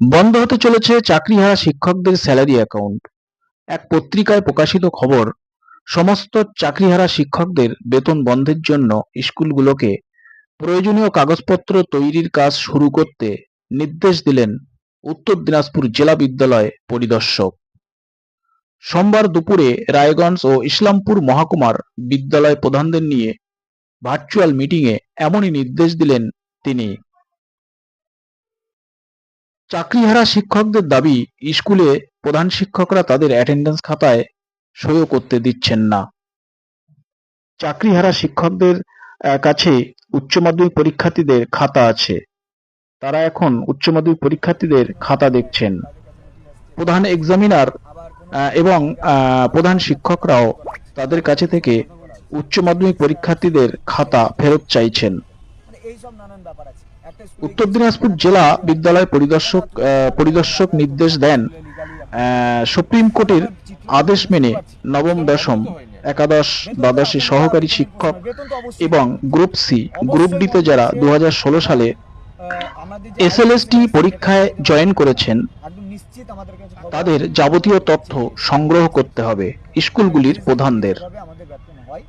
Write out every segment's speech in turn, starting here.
বন্ধ হতে চলেছে চাকরিহারা শিক্ষকদের স্যালারি অ্যাকাউন্ট এক পত্রিকায় প্রকাশিত খবর, সমস্ত চাকরিহারা শিক্ষকদের বেতন বন্ধের জন্য স্কুলগুলোকে প্রয়োজনীয় কাগজপত্র তৈরির কাজ শুরু করতে নির্দেশ দিলেন উত্তর দিনাজপুর জেলা বিদ্যালয় পরিদর্শক। সোমবার দুপুরে রায়গঞ্জ ও ইসলামপুর মহকুমার বিদ্যালয় প্রধানদের নিয়ে ভার্চুয়াল মিটিংয়ে এমনই নির্দেশ দিলেন তিনি। চাকরিহারা শিক্ষকদের দাবি, স্কুলে প্রধান শিক্ষকরা তাদের অ্যাটেন্ডেন্স খাতায় সইও করতে দিচ্ছেন না। চাকরিহারা শিক্ষকদের কাছে উচ্চ মাধ্যমিক পরীক্ষার্থীদের খাতা আছে। তারা এখন উচ্চ মাধ্যমিক পরীক্ষার্থীদের খাতা দেখছেন। প্রধান এক্সামিনার এবং প্রধান শিক্ষকরাও তাদের কাছে থেকে উচ্চ মাধ্যমিক পরীক্ষার্থীদের খাতা ফেরত চাইছেন। মানে এইসব নানান ব্যাপার আছে। উত্তর দিনাজপুর জেলা বিদ্যালয় পরিদর্শক পরিদর্শক নির্দেশ দেন সুপ্রিম কোর্টের আদেশ মেনে নবম, দশম, একাদশ, দ্বাদশে সহকারী শিক্ষক এবং গ্রুপ সি, গ্রুপ ডিতে যারা দুহাজার ষোলো সালে এসএলএসটি পরীক্ষায় জয়েন করেছেন, তাদের যাবতীয় তথ্য সংগ্রহ করতে হবে স্কুলগুলির প্রধানদের।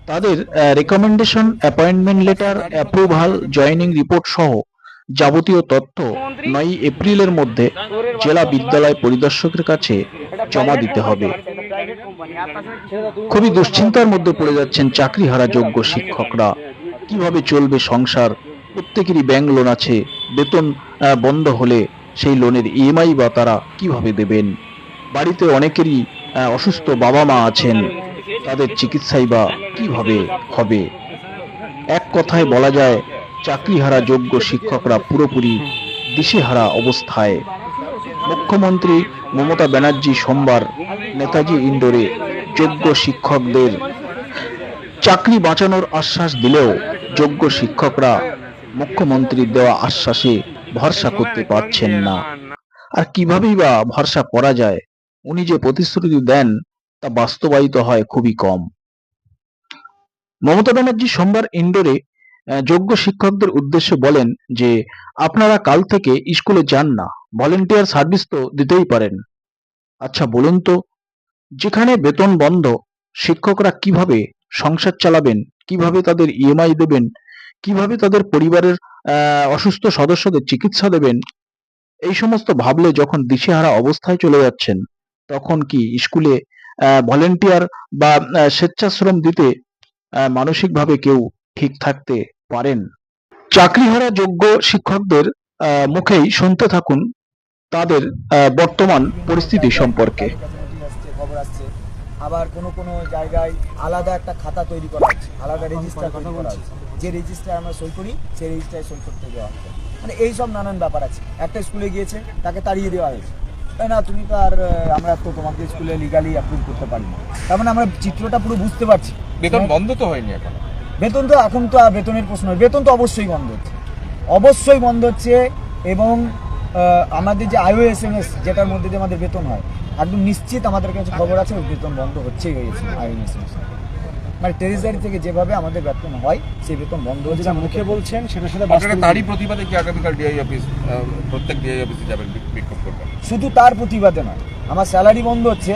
তাদের recommendation appointment letter approval joining report সহ যাবতীয় তথ্য নয় এপ্রিলের মধ্যে জেলা বিদ্যালয় পরিদর্শকের কাছে জমা দিতে হবে। খুবই দুশ্চিন্তার মধ্যে পড়ে যাচ্ছেন চাকরিহারা যোগ্য শিক্ষকরা। কীভাবে চলবে সংসার? প্রত্যেকেরই ব্যাংক লোন আছে, বেতন বন্ধ হলে সেই লোনের ইএমআই বা তারা কীভাবে দেবেন? বাড়িতে অনেকেরই অসুস্থ বাবা মা আছেন, তাদের চিকিৎসাই বা কীভাবে হবে? এক কথায় বলা যায় চাকরিহারা যোগ্য শিক্ষকরা পুরোপুরি দিশেহারা অবস্থায়। মুখ্যমন্ত্রী মমতা ব্যানার্জি সোমবার নেতাজি ইন্ডোরে যোগ্য শিক্ষকদের চাকরি বাঁচানোর আশ্বাস দিলেও যোগ্য শিক্ষকরা মুখ্যমন্ত্রীর দেওয়া আশ্বাসে ভরসা করতে পারছেন না। আর কিভাবেই বা ভরসা করা যায়, উনি যে প্রতিশ্রুতি দেন তা বাস্তবায়িত হয় খুবই কম। মমতা ব্যানার্জি সোমবার ইন্ডোরে যোগ্য শিক্ষকদের উদ্দেশ্যে বলেন যে, আপনারা কাল থেকে স্কুলে যান না। ভলেন্টিয়ার সার্ভিস তো দিতেই পারেন। আচ্ছা বলুন তো, যেখানে বেতন বন্ধ, শিক্ষকরা কীভাবে সংসার চালাবেন? কীভাবে তাদের ইএমআই দেবেন? কীভাবে তাদের পরিবারের অসুস্থ সদস্যদের চিকিৎসা দেবেন? এই সমস্ত ভাবলে যখন দিশেহারা অবস্থায় চলে যাচ্ছেন, তখন কি স্কুলে ভলেন্টিয়ার বা স্বেচ্ছাশ্রম দিতে মানসিকভাবে কেউ ঠিক থাকতে পারেন। চাকরিহারা যোগ্য শিক্ষকদের আহ, মুখেই শুনতে থাকুন তাদের আহ, বর্তমান পরিস্থিতি সম্পর্কে। আসছে, খবর আসছে আবার কোনো কোনো জায়গায় আলাদা একটা খাতা তৈরি করা হচ্ছে আলাদা রেজিস্টার তৈরি করা হচ্ছে। যে রেজিস্টার আমরা সই করি সেই রেজিস্টারে সই করতে দেওয়া হচ্ছে। মানে এই সব নানান ব্যাপার আছে। একটা স্কুলে গিয়েছে তাকে তাড়িয়ে দেওয়া হয়েছে। তাই না তুমি তো আর আমরা তো তোমাকে স্কুলে লিগালি অ্যাপ্রুভ করতে পারি না তার মানে আমরা চিত্রটা পুরো বুঝতে পারছি। বেতন বন্ধ তো হয়নি এখন। বেতন তো এখন তো আর বেতনের প্রশ্ন বেতন তো অবশ্যই বন্ধ। হচ্ছে অবশ্যই বন্ধ হচ্ছে এবং আমাদের যে আইও এস এম এস যেটার মধ্যে দিয়ে আমাদের বেতন হয় একদম নিশ্চিত আমাদের কাছে খবর আছে ওই বেতন বন্ধ হচ্ছেই হয়েছে I O S M S মানে ট্রেজারি থেকে যেভাবে আমাদের বেতন হয় সেই বেতন বন্ধ হচ্ছে যেটা মুখে বলছেন সেটার সাথে বাস্তবে তারই প্রতিবাদে কি আগামীকাল ডিআই অফিস প্রত্যেক ডিআই অফিসে যাবেন বিক্ষোভ করবেন? শুধু তার প্রতিবাদে নয় আমার স্যালারি বন্ধ হচ্ছে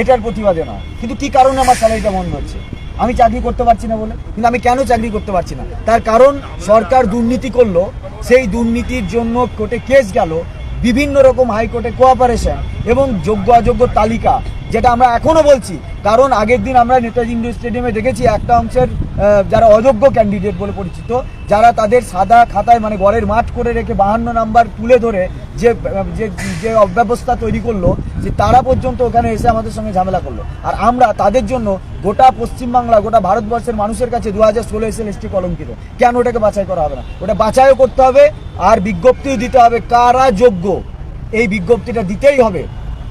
এটার প্রতিবাদে নয়। কিন্তু কি কারণে আমার স্যালারিটা বন্ধ হচ্ছে? আমি চাকরি করতে পারছি না বলে, কিন্তু আমি কেন চাকরি করতে পারছি না? তার কারণ সরকার দুর্নীতি করল, সেই দুর্নীতির জন্য কোর্টে কেস গেল, বিভিন্ন রকম হাইকোর্টে কোঅপারেশন এবং যোগ্য অযোগ্য তালিকা, যেটা আমরা এখনও বলছি। কারণ আগের দিন আমরা নেতাজি ইন্ডোর স্টেডিয়ামে দেখেছি একটা অংশের যারা অযোগ্য ক্যান্ডিডেট বলে পরিচিত, যারা তাদের সাদা খাতায় মানে গড়ের মাঠ করে রেখে বাহান্ন নাম্বার তুলে ধরে যে যে যে অব্যবস্থা তৈরি করল, যে তারা পর্যন্ত ওখানে এসে আমাদের সঙ্গে ঝামেলা করল। আর আমরা তাদের জন্য গোটা পশ্চিমবাংলা, গোটা ভারতবর্ষের মানুষের কাছে দু হাজার ষোলো এসে এসটি কলঙ্কিত। কেন ওটাকে বাছাই করা হবে না? ওটা বাছাইও করতে হবে, আর বিজ্ঞপ্তিও দিতে হবে কারা যোগ্য। এই বিজ্ঞপ্তিটা দিতেই হবে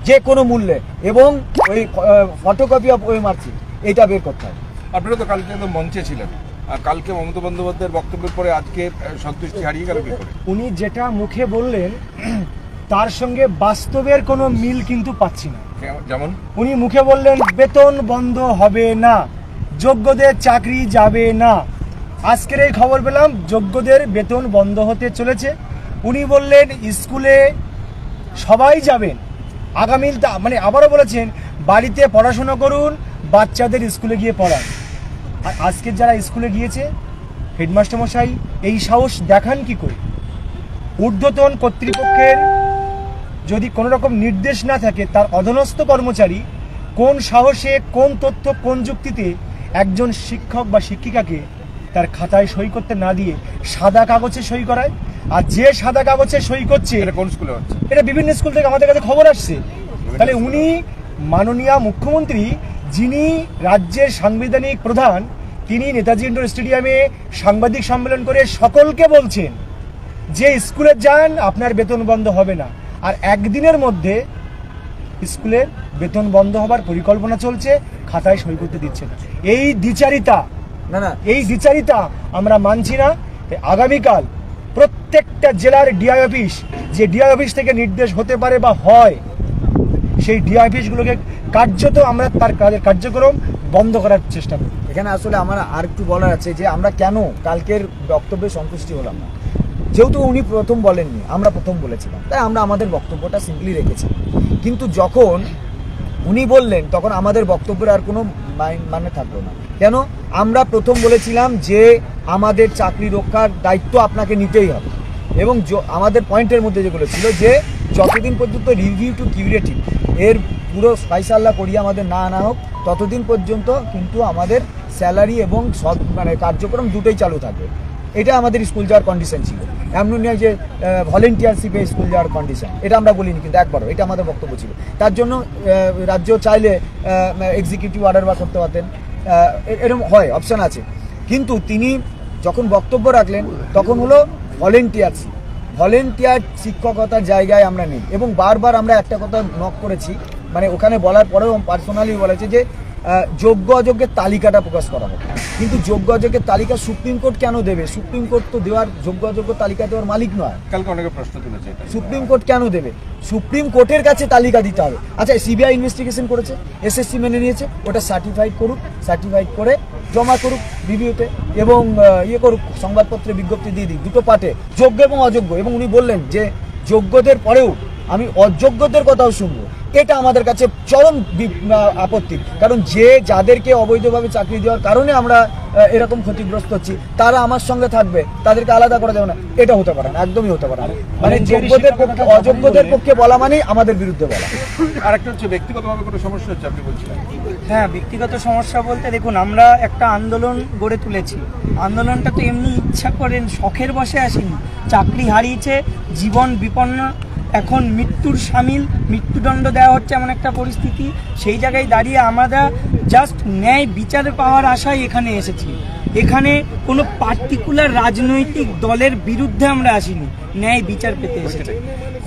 যে কোনো মূল্যে এবং ওই ফটোকপি অফ ওই মার্কশিট এটা বের করতে হবে। আপনারা তো কালকে তো মঞ্চে ছিলেন। আর কালকে মমতা বন্দ্যোপাধ্যায়ের বক্তব্যের পরে আজকে সন্তুষ্টি হারিয়ে গেল উনি যেটা মুখে বললেন তার সঙ্গে বাস্তবের কোনো মিল কিন্তু পাচ্ছি না। যেমন? উনি মুখে বললেন বেতন বন্ধ হবে না যোগ্যদের চাকরি যাবে না। আজকের এই খবর পেলাম যোগ্যদের বেতন বন্ধ হতে চলেছে। উনি বললেন স্কুলে সবাই যাবেন। আগামী মানে আবারও বলেছেন, বাড়িতে পড়াশোনা করুন, বাচ্চাদের স্কুলে গিয়ে পড়ান। আর আজকের যারা স্কুলে গিয়েছে, হেডমাস্টার মশাই, এই সাহস দেখান কি করে? ঊর্ধ্বতন কর্তৃপক্ষের যদি কোনো রকম নির্দেশ না থাকে, তার অধনস্থ কর্মচারী কোন সাহসে, কোন তথ্য, কোন যুক্তিতে একজন শিক্ষক বা শিক্ষিকাকে তার খাতায় সই করতে না দিয়ে সাদা কাগজে সই করায়। আর যে সাদা কাগজে সই করছে এটা কোন স্কুলে হচ্ছে? এটা বিভিন্ন স্কুল থেকে আমাদের কাছে খবর আসছে। তাহলে উনি মাননীয় মুখ্যমন্ত্রী যিনি রাজ্যের সাংবিধানিক প্রধান তিনি নেতাজি ইন্ডোর স্টেডিয়ামে সাংবাদিক সম্মেলন করে সকলকে বলছেন যে স্কুলে যান আপনার বেতন বন্ধ হবে না। আর একদিনের মধ্যে স্কুলের বেতন বন্ধ হবার পরিকল্পনা চলছে খাতায় সই করতে দিচ্ছে না। এই দ্বিচারিতা না না, এই দ্বিচারিতা আমরা মানছি না। আগামীকাল প্রত্যেকটা জেলার ডিআই অফিস যে ডিআই অফিস থেকে নির্দেশ হতে পারে বা হয়, সেই ডিআই অফিসগুলোকে কার্যত আমরা তার কাজের কার্যক্রম বন্ধ করার চেষ্টা করি এখানে আসলে আমার আর একটু বলার আছে যে আমরা কেন কালকের বক্তব্যে সন্তুষ্টি হলাম না? যেহেতু উনি প্রথম বলেননি, আমরা প্রথম বলেছিলাম। তাই আমরা আমাদের বক্তব্যটা সিম্পলি রেখেছি। কিন্তু যখন উনি বললেন, তখন আমাদের বক্তব্যের আর কোনো মানে থাকল না। কেন? আমরা প্রথম বলেছিলাম যে আমাদের চাকরি রক্ষার দায়িত্ব আপনাকে নিতেই হবে। এবং আমাদের পয়েন্টের মধ্যে যেগুলো ছিল যে যতদিন পর্যন্ত রিভিউ টু কিউরেটিভ, এর পুরো ফাইসাল্লা করিয়ে আমাদের না আনা হোক, ততদিন পর্যন্ত কিন্তু আমাদের স্যালারি এবং সব মানে কার্যক্রম দুটোই চালু থাকবে। এটা আমাদের স্কুল যাওয়ার কন্ডিশন ছিল। এমন নয় যে ভলেন্টিয়ারশিপে স্কুল যাওয়ার কন্ডিশন এটা আমরা বলিনি কিন্তু একবারও, এটা আমাদের বক্তব্য ছিল। তার জন্য রাজ্য চাইলে এক্সিকিউটিভ অর্ডার বা করতে পারতেন। এরকম হয় অপশান আছে। কিন্তু তিনি যখন বক্তব্য রাখলেন, তখন হলো ভলেন্টিয়ার ভলেন্টিয়ার শিক্ষকতার জায়গায় আমরা নেই। এবং বারবার আমরা একটা কথা নক করেছি মানে ওখানে বলার পরেও পার্সোনালি বলেছে যে যোগ্য অযোগ্যের তালিকাটা প্রকাশ করা হবে কিন্তু যোগ্য অযোগ্যের তালিকা সুপ্রিম কোর্ট কেন দেবে? সুপ্রিম কোর্ট তো দেওয়ার যোগ্য অযোগ্য তালিকা দেওয়ার মালিক নয়। কালকে অনেকে প্রশ্ন তুলেছে সুপ্রিম কোর্ট কেন দেবে? সুপ্রিম কোর্টের কাছে তালিকা দিতে হবে। আচ্ছা সিবিআই ইনভেস্টিগেশন করেছে এসএসসি মেনে নিয়েছে ওটা সার্টিফাইড করুক সার্টিফাইড করে জমা করুক রিভিউতে এবং ইয়ে করুক সংবাদপত্রে বিজ্ঞপ্তি দিয়ে দিক। দুটো পার্টে যোগ্য এবং অযোগ্য। এবং উনি বললেন যে যোগ্যদের পরেও আমি অযোগ্যদের কথাও শুনব। এটা আমাদের কাছে চরম আপত্তি। কারণ যে যাদেরকে অবৈধভাবে চাকরি দেওয়ার কারণে আমরা এরকম ক্ষতিগ্রস্ত হচ্ছি তারা আমার সঙ্গে থাকবে তাদেরকে আলাদা করা যাবে না। এটা হতে পারে না একদমই হতে পারে না। মানে যোগ্যদের পক্ষে অযোগ্যদের পক্ষে বলা মানেই আমাদের বিরুদ্ধে বলা। আর একটা হচ্ছে ব্যক্তিগতভাবে কোনো সমস্যা হচ্ছে আপনি বলছিলেন? হ্যাঁ ব্যক্তিগত সমস্যা বলতে দেখুন আমরা একটা আন্দোলন গড়ে তুলেছি। আন্দোলনটা তো এমনি ইচ্ছা করেন শখের বসে আসেনি। চাকরি হারিয়েছে জীবন বিপন্ন এখন মৃত্যুর সামিল, মৃত্যুদণ্ড দেওয়া হচ্ছে এমন একটা পরিস্থিতি। সেই জায়গায় দাঁড়িয়ে আমরা জাস্ট ন্যায় বিচার পাওয়ার আশায় এখানে এসেছি। এখানে কোনো পার্টিকুলার রাজনৈতিক দলের বিরুদ্ধে আমরা আসিনি। ন্যায় বিচার পেতে এসেছি।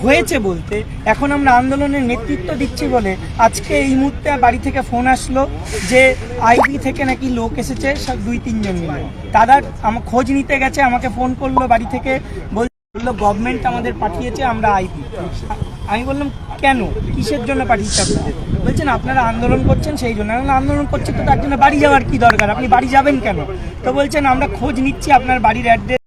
হয়েছে বলতে, এখন আমরা আন্দোলনের নেতৃত্ব দিচ্ছি বলে আজকে এই মুহূর্তে বাড়ি থেকে ফোন আসলো যে আইবি থেকে নাকি লোক এসেছে দুই, তিনজন মিলে। তারা আমার খোঁজ নিতে গেছে, আমাকে ফোন করল বাড়ি থেকে, বল- বলল গভর্নমেন্ট আমাদের পাঠিয়েছে, আমরা আইবি আমি বললাম, কেন? কিসের জন্য পাঠিয়েছে আপনাদের বলছেন, আপনারা আন্দোলন করছেন সেই জন্য। আন্দোলন করছেন তো তার জন্য বাড়ি যাওয়ার কি দরকার? আপনি বাড়ি যাবেন কেন? তো বলছেন, আমরা খোঁজ নিচ্ছি আপনার বাড়ির অ্যাড্রেস